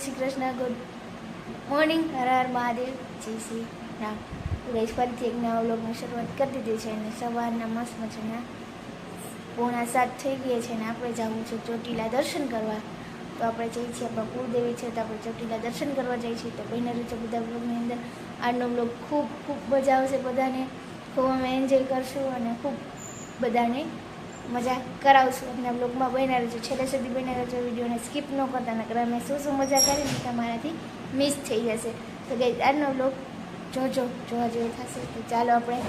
Shri Krishna, good morning. Har Har Mahadev. જય શ્રી રામ. ગઈશ ફરીથી એક નવા વ્લોગની શરૂઆત કરી દીધી છે અને સવારના મસ્ત મજાના પોણા સાત થઈ ગયા છે અને આપણે જવું છે ચોટીલા દર્શન કરવા. તો આપણે જઈએ છીએ આપણા કુળદેવી છે તો આપણે ચોટીલા દર્શન કરવા જઈએ છીએ. તો બહેના રીતે બધા બ્લોગની અંદર આજનો બ્લોગ ખૂબ ખૂબ મજા આવશે બધાને. ખૂબ અમે એન્જોય કરશું અને ખૂબ બધાને મજા કરાવશું. અમને બ્લોગમાં બન્યા રહેજો. છેલ્લે સુધી બન્યા રહેજો. વિડીયોને સ્કીપ ન કરતા નકર અમે શું શું મજા કરીને તમારાથી મિસ થઈ જશે. તો ગઈ આજનો બ્લોગ જોજો. જોવા જેવું થશે. તો ચાલો આપણે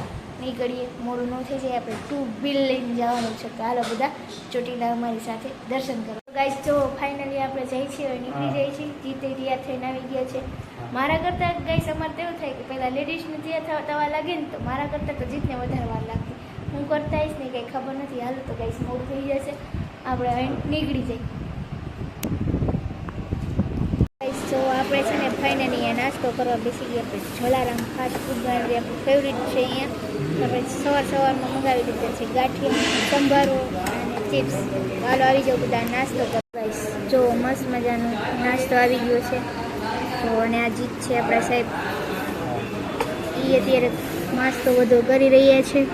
નીકળીએ. મોડું ન થઈ જાય આપણે ટુ બિલ લઈને જવાનું છે. તો હાલો બધા ચોટીલા અમારી સાથે દર્શન કરો. ગાઈસ જો ફાઇનલી આપણે જઈએ છીએ નીકળી જઈએ છીએ જીતે તૈયાર થઈને આવી ગયા છે. મારા કરતાં ગાઈસ અમારે તો એવું થાય કે પહેલાં લેડીઝને તૈયાર થવા તવા લાગે ને તો મારા કરતાં તો જીતને વધારે વાર લાગતી હું કરતા આવીશ ને કંઈ ખબર નથી, હાલ તો કંઈ મોડું થઈ જશે. આપણે હવે નીકળી જઈએ. તો આપણે છે ને ફાઇનલી અહીંયા નાસ્તો કરવા બેસી ગયા આપણે જલારામ ફાસ્ટ ફૂડ જે આપણું ફેવરિટ છે અહીંયા. આપણે સવાર સવારમાં મંગાવી દીધા છે ગાંઠિયા, સંભારો અને ચિપ્સ હાલો, આવી જાઉં બધા નાસ્તો કરો જો મસ્ત મજાનો નાસ્તો આવી ગયો છે. તો અને આ જીત છે આપણા સાહેબ. એ અત્યારે નાસ્તો બધો કરી રહ્યા છે.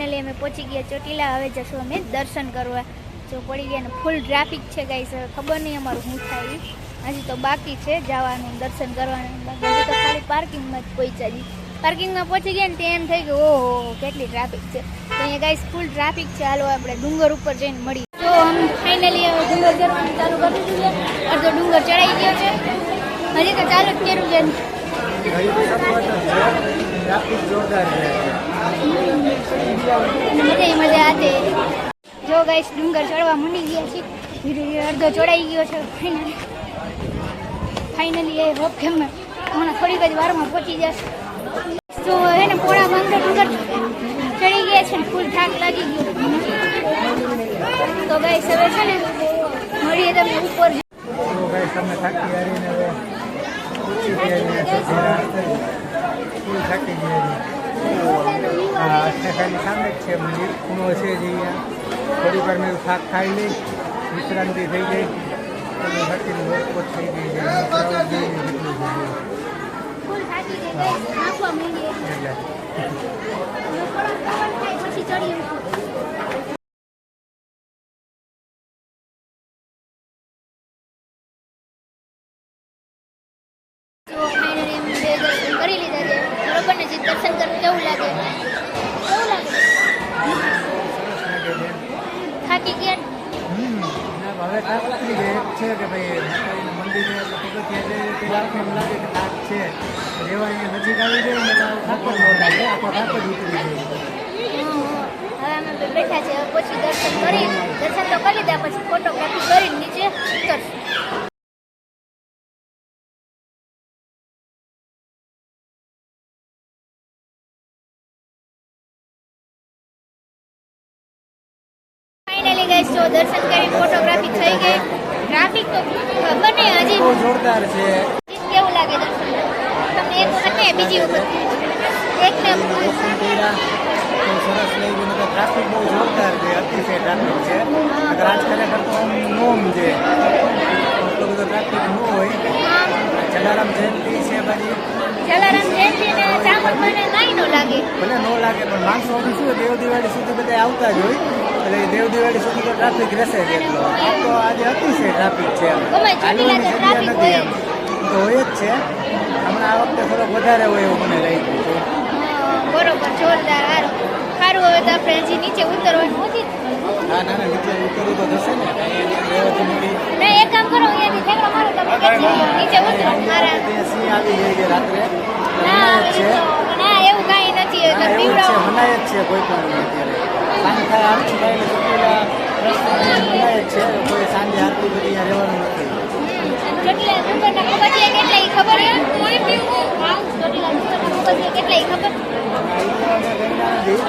ફાઇનલી અમે પહોંચી ગયા ચોટીલા, હવે જશું અમે દર્શન કરવા. જો પડી ગયા ને ફૂલ ટ્રાફિક છે ગાઈસ ખબર નહીં અમારું શું થાય. હજી તો બાકી છે જવાનું, દર્શન કરવાનું. બાકી તો ખાલી પાર્કિંગમાં જ પહોંચ્યા છીએ. પાર્કિંગમાં પહોંચી ગયા ને ત્યાં એમ થઈ ગયું, ઓહો, કેટલી ટ્રાફિક છે. તો અહીંયા ગાઈસ ફૂલ ટ્રાફિક છે. હાલો, આપણે ડુંગર ઉપર જઈને મળી તો ફાઇનલી હવે ડુંગર ચડવાનું ચાલુ કરી દીધું અડધો ડુંગર ચડાઈ ગયો છે. હજી તો ચાલુ જ કર્યું છે. ટ્રાફિક જોરદાર છે. મજા મજા આતે. જો ગાઈસ ડુંગર ચડવા મંડી ગયા છે. અડધો ચડાઈ ગયો છે. ફાઇનલી ફાઇનલી એ હોપ કે હમણાં થોડીક જ વારમાં પહોંચી જશે. તો હે ને પોળા બંધ ડુંગર ચડી ગયા છે ને, ફૂલ થાક લાગી ગયો. તો ગાઈસ હવે છે ને, મળીએ તમે ઉપર તો ભાઈ તમે થાકી હારીને હવે ઊંચી ગયા છે જરા ફૂલ થાકી ગયા છે હા અષ્ટખાની સામે જ છે મંદિર જઈએ જે અહીંયા થોડી વાર મેં શાક ખાઈ લઈ વિશ્રાંતિ થઈ ગઈ. અને વર્કઆઉટ થઈ ગઈ છે. અહીંયા નજીક આવી જાય અને જ ન લાગે આખો અમે બેઠા છે પછી દર્શન કરી દર્શન તો કરી લીધા પછી ફોટોગ્રાફી કરીને નીચે ઉતરશું. ફાઇનલી ગાઈસ જો દર્શન કરી ફોટોગ્રાફી થઈ ગઈ ટ્રાફિક તો નહીં હજી જોરદાર છે. બીજી વખત. એક ને સરસ લઈ ગયું ટ્રાફિક બહુ જોરદાર છે અતિશય ટ્રાફિક છે. આજ ખરેખર તો નોમ છે. એટલો બધો ટ્રાફિક ન હોય. જલારામ જયંતિ છે જલારામ જયંતિ ને ચામર મને કાંઈ ન લાગે. ભલે ન લાગે પણ માણસો શું દેવ દિવાળી સુધી બધા આવતા જ હોય. એટલે દેવ દિવાળી સુધી તો ટ્રાફિક રહેશે જ એટલો. આ તો આજે અતિશય ટ્રાફિક છે હાલવાની જગ્યા નથી એમ. તો હોય જ છે. હમણાં આ વખતે થોડોક વધારે હોય એવું મને લાગ્યું છે. બરોબર જોરદાર સારું. સારું હવે તો આપણે હજી નીચે ઉતરવાનું નથી ના ના નીચે ઉતરવું તો થશે ને. એક કામ કરો અહીંયાથી ઠેકડો મારો તમે નીચે ઉતરો મારા. સિંહ આવી રાત્રે. ના એવું કાંઈ નથી તો જ છે પીવડાવો મનાય જ છે કોઈ પણ અત્યારે. સાંજ આરતી થાય એટલે મનાય જ છે કોઈ સાંજે આરતી બધી રહેવાનું નથી.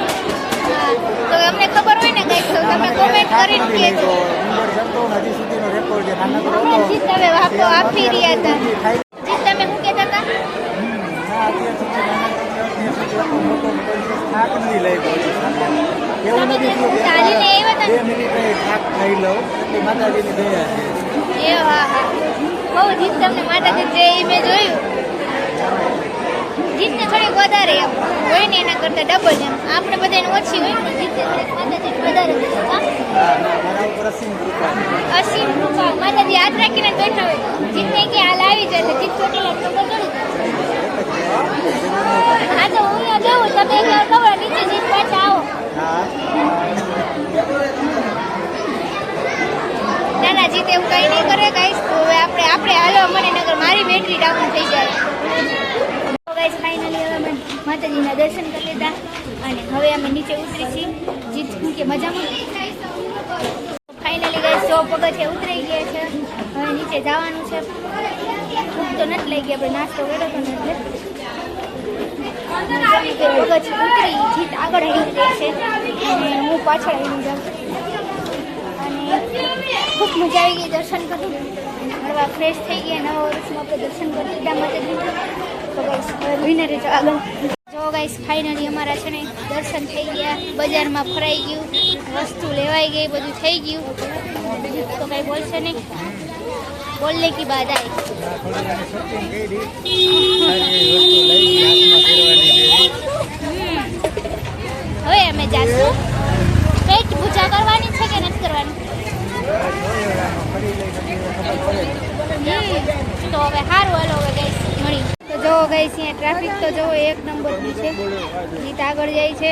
તો અમને ખબર હોય ને કંઈક તો તમે કોમેન્ટ કરીને કહેજો. હજી સુધીનો રેકોર્ડ છે નાનકડો જીત હવે વાપો આપી રહ્યા હતા. જીત તમે શું કહેતા હતા? ના, અત્યાર સુધી નાનકડો અત્યાર સુધી આટલો મોટો કોઈ દિવસ થાક નથી લાગ્યો હજી એવું નથી થયું. ચાલીને આવ્યા હતા બે મિનિટ થાક ખાઈ લઉં એટલી માતાજીની દયા છે. એ હા હા. બહુ જીત તમને માતાજી જે ઈ મેં જોયું. જીતને થોડીક વધારે એમ હોય ને એના કરતાં ડબલ એમ આપણે બધાને ઓછી હોય, પણ જીતને માતાજી વધારે અસીમ કૃપા માતાજી હાથ રાખીને બેઠા હોય. જીતને કે હાલ આવી જાય એટલે જીત ચોટીલા નંબર ચડી હા, તો હું અહીંયા જઉં તમે ખબર નીચે જીત પાછા આવો. ના ના જીત એવું કઈ નહીં કરે ગાઈસ તો હવે આપણે આપણે હાલો મને નગર મારી બેટરી ડાઉન થઈ જાય. ગાઈસ ફાઇનલી હવે અમે માતાજીના દર્શન કરી લીધા અને હવે અમે નીચે ઉતરી છીએ. જીત શું કે મજામાં? ફાઇનલી ગાઈસ જો પગથિયા ઉતરી ગયા છે. હવે નીચે જવાનું છે. ભૂખ તો નથી લઈ ગયા આપણે નાસ્તો કર્યો તો નથી. એટલે ઉતરી, જીત આગળ આવી ગઈ છે. અને હું પાછળ આવી જાઉં. અને ખૂબ મજા આવી ગઈ, દર્શન કરી હળવા ફ્રેશ થઈ ગયા, નવા વર્ષમાં આપણે દર્શન કરી લીધા માતાજી તો ગાઈસ આગળ જો ગાઈસ ફાઇનલી અમારા છે ને, દર્શન થઈ ગયા, બજારમાં ફરાઈ ગયું, વસ્તુ લેવાઈ ગઈ, બધું થઈ ગયું. તો કાંઈ બોલશે નહીં. બોલને કી બાદ આવી હવે અમે જાશું પેટ પૂજા કરવાની છે કે નથી કરવાની જોઈએ હવે આમાં ફરી લઈ પછી ખબર પડે હમ. તો હવે સારું હાલો હવે ગઈશ મળી તો જો ગઈ અહીંયા ટ્રાફિક તો જો એક નંબરની છે ગીત આગળ જાય છે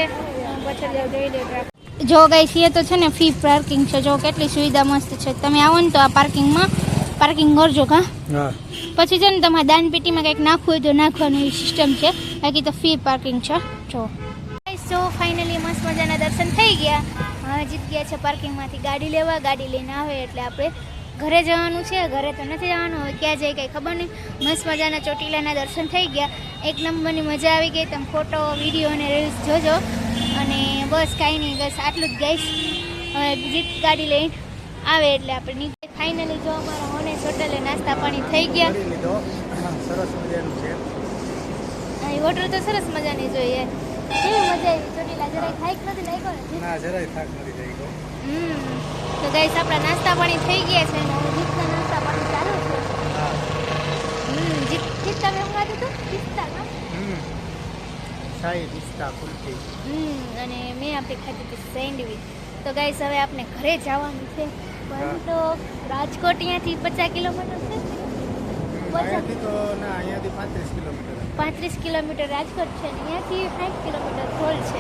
પાછળ જોઈ લે ટ્રાફિક જો ગઈ છીએ તો છે ને ફી પાર્કિંગ છે. જો કેટલી સુવિધા મસ્ત છે. તમે આવો ને તો આ પાર્કિંગમાં પાર્કિંગ કરજો કા? હા. પછી છે ને તમારે દાનપેટીમાં કંઈક નાખવું હોય તો નાખવાની એવી સિસ્ટમ છે. બાકી તો ફી પાર્કિંગ છે. જો. સો ફાઇનલી મસ્ત મજાના દર્શન થઈ ગયા. જીત ગયા છે પાર્કિંગમાંથી. ગાડી લેવા ગાડી લઈને આવે એટલે આપણે ઘરે જવાનું છે. ઘરે તો નથી જવાનું હવે ક્યાં જાય કંઈ ખબર નહીં. મસ્ત મજાના ચોટીલાના દર્શન થઈ ગયા. એક નંબરની મજા આવી ગઈ. તમે ફોટો વીડિયો અને રીલ્સ જોજો. અને બસ કાંઈ નહીં બસ આટલું જ ગઈશ હવે જીત ગાડી લઈને આવે એટલે આપણે નીચે ફાઇનલી જો અમારા હોનેસ હોટલે નાસ્તા પાણી થઈ ગયા. સરસ મજાનું છે. તો સરસ મજાની જોઈએ. કેવી મજા આવી ચોટીલા? જરાય થાક નથી લાગ્યો ને? ના જરાય થાક નથી થઈ હમ. તો ગાઈસ આપણા નાસ્તા પાણી થઈ ગયા છે ને હવે જીતના નાસ્તા પાણી ચાલુ છે. હા. હમ જીત જીત તમે હું ખાધું હતું? પિસ્તા ના હમ. શાહી પિસ્તા કુલ્ફી. હમ અને મેં આપણે ખાધી હતી સેન્ડવિચ. તો ગાઈસ હવે આપણે ઘરે જવાનું છે. પરંતુ રાજકોટ અહીંયાથી પચાસ કિલોમીટર છે. અહીંયાથી તો ના અહીંયાથી પાંત્રીસ કિલોમીટર. પાંત્રીસ કિલોમીટર રાજકોટ છે ને અહીંયાથી સાઠ કિલોમીટર ધોલ છે.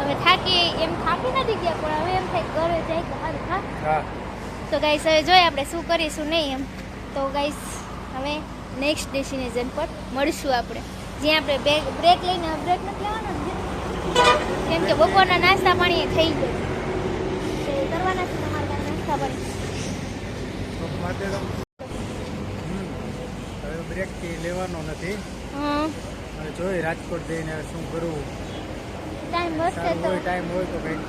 હવે થાકી એમ થાકી નથી ગયા પણ હવે એમ થાય ઘરે જાય તો સારું હા. તો ગાઈસ હવે જોઈએ આપણે શું કરીશું નહીં એમ. તો ગાઈસ હવે નેક્સ્ટ ડેસ્ટિનેશન પર મળીશું આપણે. જ્યાં આપણે બ્રેક બ્રેક લઈને બ્રેક નથી લેવાનો? કેમ કે બપોરના નાસ્તા પાણી થઈ ગયો. તો કરવાના છે તમારે નાસ્તા પાણી. કે લેવાનો નથી. હવે જોઈ રાજકોટ જઈને શું કરવું. ટાઈમ સારું તો. ટાઈમ હોય તો કંઈક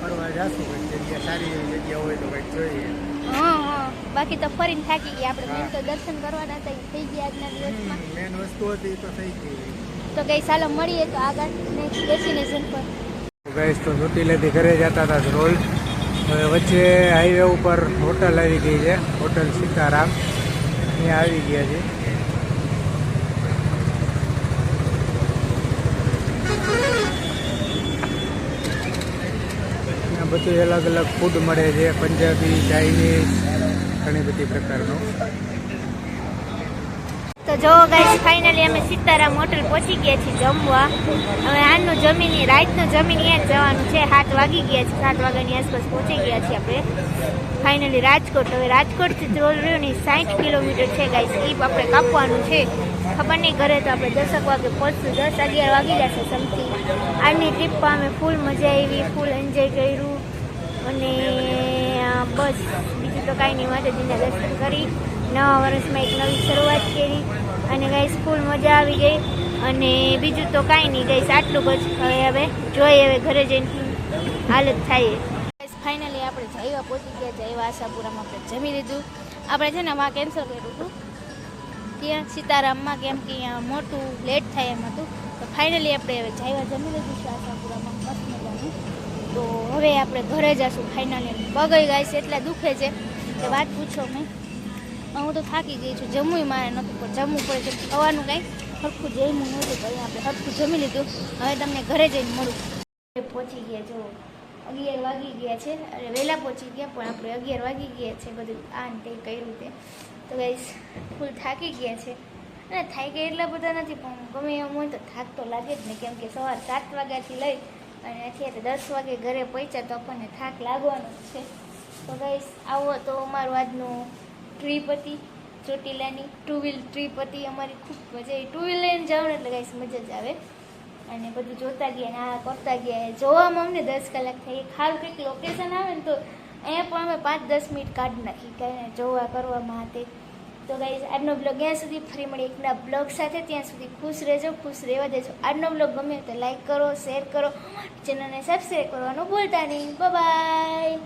ફરવા જાશું કંઈક જગ્યા સારી એવી જગ્યા હોય તો કંઈક જોઈએ. હા હા. બાકી તો ફરીને થાકી ગયા આપણે. મેન તો દર્શન કરવાના થઈ ગયા આજના દિવસમાં. મેન વસ્તુ હતી તો થઈ ગઈ. તો ગઈ સાલો મળીએ તો આગળ ડેસ્ટિનેશન પર. ગઈશ તો ચોટીલેથી ઘરે જતા હતા રોજ. હવે વચ્ચે હાઈવે ઉપર હોટલ આવી ગઈ છે હોટલ સીતારામ. અહીંયા આવી ગયા છે અહીંયા બધું અલગ અલગ ફૂડ મળે છે, પંજાબી ચાઇનીઝ ઘણી બધી પ્રકારનું. તો જો ગાઈસ ફાઇનલી અમે સીતારામ હોટલ પહોંચી ગયા છીએ જમવા. હવે આનું જમીન રાતનું જમીન અહીંયા જવાનું છે, સાત વાગી ગયા છે, સાત વાગ્યાની આસપાસ પહોંચી ગયા છીએ આપણે. ફાઇનલી રાજકોટ, હવે રાજકોટથી રહ્યું સાઠ કિલોમીટર છે ગાઈસ એ આપણે કાપવાનું છે. ખબર નહીં, ઘરે તો આપણે દસક વાગે પહોંચશું, દસ અગિયાર વાગી જશે સમથિંગ આજની ટ્રીપમાં અમે ફૂલ મજા આવી ફૂલ એન્જોય કર્યું. અને બસ. બીજું તો કાંઈ નહીં, માતાજીના દર્શન કરી. નવા વર્ષમાં એક નવી શરૂઆત કરી. અને ગાઈસ, ફૂલ મજા આવી ગઈ. અને બીજું તો કાંઈ નહીં, ગાઈસ, આટલું જ. હવે હવે જોઈએ હવે ઘરે જઈને હાલત થાય. ફાઇનલી આપણે જઈવા પહોંચી ગયા. જઈવા આશાપુરામાં આપણે જમી લીધું. આપણે છે ને માં કેન્સલ કર્યું હતું. ત્યાં સીતારામમાં કેમ કે અહીંયા મોટું લેટ થાય એમ હતું. તો ફાઇનલી આપણે હવે જઈવા જમી લીધું. છે તો હવે આપણે ઘરે જશું. ફાઇનલી પગઈ ગાય છે એટલે દુખે છે. કે વાત પૂછો મેં. હું તો થાકી ગઈ છું. જમવું મારે નહોતું પણ જમવું પડે છે. ખાવાનું કાંઈ સરખું જમવું નહોતું તો આપણે સરખું જમી લીધું. હવે તમને ઘરે જઈને મળું. પહોંચી ગયા જો. અગિયાર વાગી ગયા છે. અરે વહેલા પહોંચી ગયા, પણ આપણે અગિયાર વાગી ગયા છે. બધું આ ને તે કર્યું તે. તો ગાઈસ ફૂલ થાકી ગયા છે. અને થાકી ગયા એટલા બધા નથી, પણ ગમે એમ હોય તો થાક તો લાગે જ ને. કેમ કે સવાર સાત વાગ્યાથી લઈ અને અત્યારે દસ વાગે ઘરે પહોંચ્યા તો આપણને થાક લાગવાનો જ છે. તો ગાઈસ આવો તો અમારું આજનું ટ્રીપ હતી, ચોટીલાની ટુ વ્હીલ ટ્રીપ હતી. અમારી ખૂબ મજા આવી. ટુ વ્હીલ લઈને જાઓ ને એટલે ગાઈસ મજા જ આવે. અને બધું જોતા ગયા ને આ કરતા ગયા. જોવામાં અમને દસ કલાક થઈ ખારું કંઈક લોકેશન આવે ને તો અહીંયા પણ અમે પાંચ દસ મિનિટ કાઢી નાખી. કે જોવા કરવામાં તે તો ગાઈઝ આજનો બ્લોગ ત્યાં સુધી. ફરી મળી એકના બ્લોગ સાથે. ત્યાં સુધી ખુશ રહેજો, ખુશ રહેવા દેજો. આજનો બ્લોગ ગમે તો લાઈક કરો શેર કરો. ચેનલને સબસ્ક્રાઈબ કરવાનું ભૂલતા નહીં. બાય